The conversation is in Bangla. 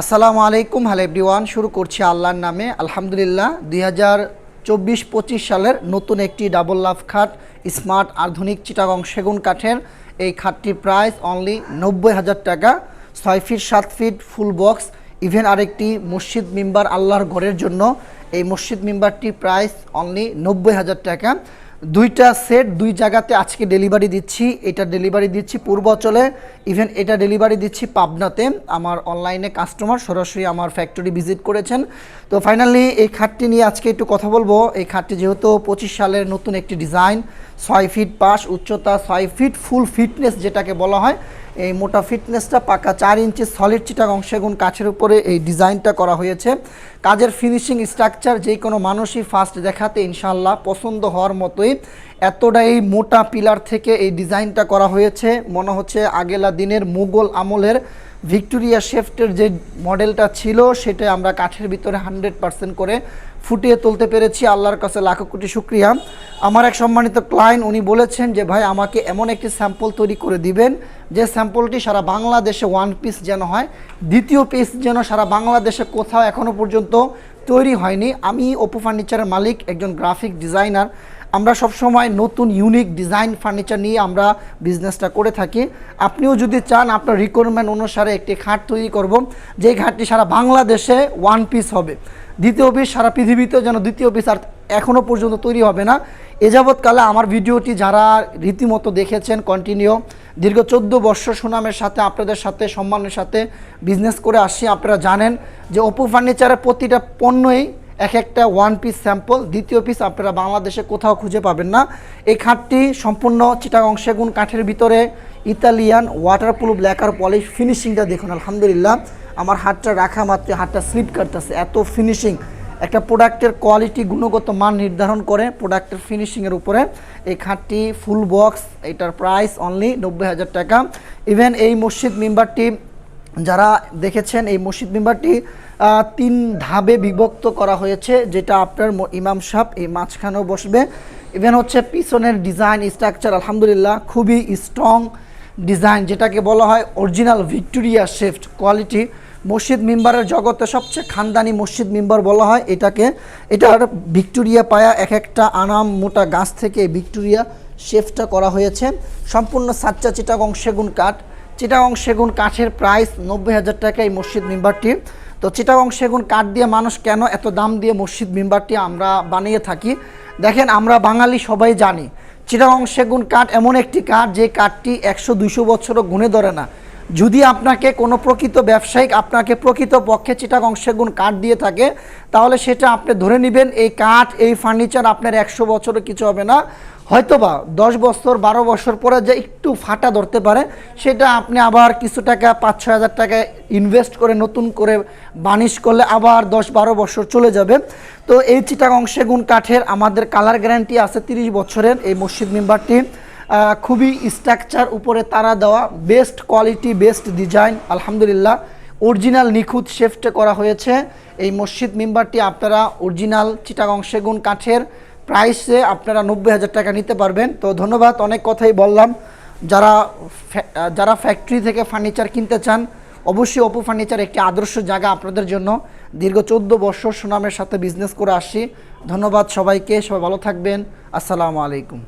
আসসালামু আলাইকুম, হ্যালো এভরিওয়ান। শুরু করছি আল্লাহর নামে। আলহামদুলিল্লাহ, দুই হাজার চব্বিশ, পঁচিশ সালের নতুন একটি ডাবল লাভ খাট, স্মার্ট আধুনিক চিটাগং সেগুন কাঠের। এই খাটটির প্রাইস অনলি নব্বই হাজার টাকা। ছয় ফিট, সাত ফিট, ফুল বক্স, ইভেন আরেকটি মসজিদ মেম্বার আল্লাহর ঘরের জন্য। এই মসজিদ মেম্বারটির প্রাইস অনলি নব্বই হাজার টাকা। দুইটা সেট, দুই জায়গাতে আজকে ডেলিভারি দিচ্ছি, এটা ডেলিভারি দিচ্ছি পূর্বাচলে ইভেন এটা ডেলিভারি দিচ্ছি পাবনাতে। আমার অনলাইনে কাস্টমার সরাসরি আমার ফ্যাক্টরি ভিজিট করেছেন। তো ফাইনালি এই খাটটি নিয়ে আজকে একটু কথা বলব। এই খাটটি যেহেতু পঁচিশ সালের নতুন একটি ডিজাইন ছয় ফিট পাশ, উচ্চতা ছয় ফিট ফুল ফিটনেস যেটাকে বলা হয় এই মোটা ফিটনেসটা পাকা চার ইঞ্চি সলিড চিটাগং সেগুন কাছের উপরে এই ডিজাইনটা করা হয়েছে। কাজের ফিনিশিং স্ট্রাকচার যে কোনো মানুষই ফার্স্ট দেখাতে ইনশাল্লাহ পছন্দ হওয়ার মতোই। এতটাই মোটা পিলার থেকে এই ডিজাইনটা করা হয়েছে। মনে হচ্ছে আগেলা দিনের মুঘল আমলের ভিক্টোরিয়া শেফটের যে মডেলটা ছিল, সেটা আমরা কাঠের ভিতরে হান্ড্রেড পার্সেন্ট করে ফুটিয়ে তুলতে পেরেছি। আল্লাহর কাছে লাখো কোটি শুক্রিয়া। আমার এক সম্মানিত ক্লায়েন্ট উনি বলেছেন যে, ভাই, আমাকে এমন একটি স্যাম্পল তৈরি করে দিবেন, যে স্যাম্পলটি সারা বাংলাদেশে ওয়ান পিস যেন হয়। দ্বিতীয় পিস যেন সারা বাংলাদেশে কোথাও এখনও পর্যন্ত তৈরি হয়নি। আমি ওপো ফার্নিচারের মালিক, একজন গ্রাফিক ডিজাইনার আমরা সবসময় নতুন ইউনিক ডিজাইন ফার্নিচার নিয়ে আমরা বিজনেসটা করে থাকি। আপনিও যদি চান, আপনার রিকোয়ারমেন্ট অনুসারে একটি খাট তৈরি করব, যে খাটটি সারা বাংলাদেশে ওয়ান পিস হবে। দ্বিতীয় পিস সারা পৃথিবীতে যেন দ্বিতীয় পিস আর এখনও পর্যন্ত তৈরি হবে না। এ যাবৎকালে আমার ভিডিওটি যারা রীতিমতো দেখেছেন কন্টিনিউ দীর্ঘ চোদ্দ বর্ষ সুনামের সাথে, আপনাদের সাথে, সম্মানের সাথে বিজনেস করে আসছি, আপনারা জানেন যে ওপো ফার্নিচারের প্রতিটা পণ্যই এক একটা ওয়ান পিস স্যাম্পল দ্বিতীয় পিস আপনারা বাংলাদেশে কোথাও খুঁজে পাবেন না। এই খাটটি সম্পূর্ণ চিটাগং সেগুন কাঠের ভিতরে, Italian water waterproof lacquer polish ফিনিশিংটা দেখুন, আলহামদুলিল্লাহ। আমার হাতটা রাখা মাত্র, হাতটা স্লিপ কাটতেছে, এত ফিনিশিং একটা প্রোডাক্টের কোয়ালিটি গুণগত মান নির্ধারণ করে প্রোডাক্টের ফিনিশিংয়ের উপরে। এই খাটটি ফুল বক্স এটার প্রাইস অনলি নব্বই হাজার টাকা। ইভেন এই মসজিদ মেম্বারটি যারা দেখেছেন এই মসজিদ মেম্বারটি তিন ধাপে বিভক্ত করা হয়েছে, যেটা আপনার ইমাম সাহেব এই মাঝখানেও বসবে। ইভেন হচ্ছে পিছনের ডিজাইন স্ট্রাকচার আলহামদুলিল্লাহ, খুবই স্ট্রং ডিজাইন যেটাকে বলা হয় অরিজিনাল ভিক্টোরিয়া শেফট কোয়ালিটি মসজিদ মেম্বারের জগতে সবচেয়ে খানদানি মসজিদ মেম্বার বলা হয়, এটাকে। এটার ভিক্টোরিয়া পায়া এক একটা আনাম মোটা গাছ থেকে ভিক্টোরিয়া শেফটা করা হয়েছে। সম্পূর্ণ সাচ্চা চিটাগং সেগুন কাঠ। চিটাগং সেগুন কাঠের প্রাইস নব্বই হাজার টাকা এই মসজিদ মেম্বারটি তো চিটাগং সেগুন কাঠ দিয়ে মানুষ কেন এত দাম দিয়ে মসজিদ মেম্বারটি আমরা বানিয়ে থাকি? দেখেন, আমরা বাঙালি সবাই জানি, চিটাগং সেগুন কাঠ এমন একটি কাঠ যে কাঠটি একশো দুশো বছরও গুণে ধরে না। যদি আপনাকে কোনো প্রকৃত ব্যবসায়িক আপনাকে প্রকৃত পক্ষে চিটাগং সেগুন কাঠ দিয়ে থাকে, তাহলে সেটা আপনি ধরে নেবেন, এই কাঠ, এই ফার্নিচার আপনার একশো বছরও কিছু হবে না। হয়তোবা দশ বছর, বারো বছর পরে যে একটু ফাটা ধরতে পারে, সেটা আপনি আবার কিছু টাকা, পাঁচ, ছয় হাজার টাকা ইনভেস্ট করে নতুন করে বানিশ করলে আবার দশ, বারো বছর চলে যাবে। তো এই চিটাগং সেগুন কাঠের আমাদের কালার গ্যারান্টি আছে তিরিশ বছরের এই মসজিদ মেম্বারটি। খুবই স্ট্রাকচার উপরে তারা দেওয়া বেস্ট কোয়ালিটি বেস্ট ডিজাইন আলহামদুলিল্লাহ। অরিজিনাল নিখুঁত শেফটে করা হয়েছে। এই মসজিদ মেম্বারটি আপনারা অরিজিনাল চিটাগং সেগুন কাঠের প্রাইসে আপনারা নব্বই হাজার টাকা নিতে পারবেন। তো ধন্যবাদ, অনেক কথাই বললাম। যারা যারা ফ্যাক্টরি থেকে ফার্নিচার কিনতে চান, অবশ্যই অপু ফার্নিচার একটি আদর্শ জায়গা আপনাদের জন্য। দীর্ঘ চোদ্দ বছর সুনামের সাথে বিজনেস করে আসছি। ধন্যবাদ সবাইকে, সবাই ভালো থাকবেন। আসসালামু আলাইকুম।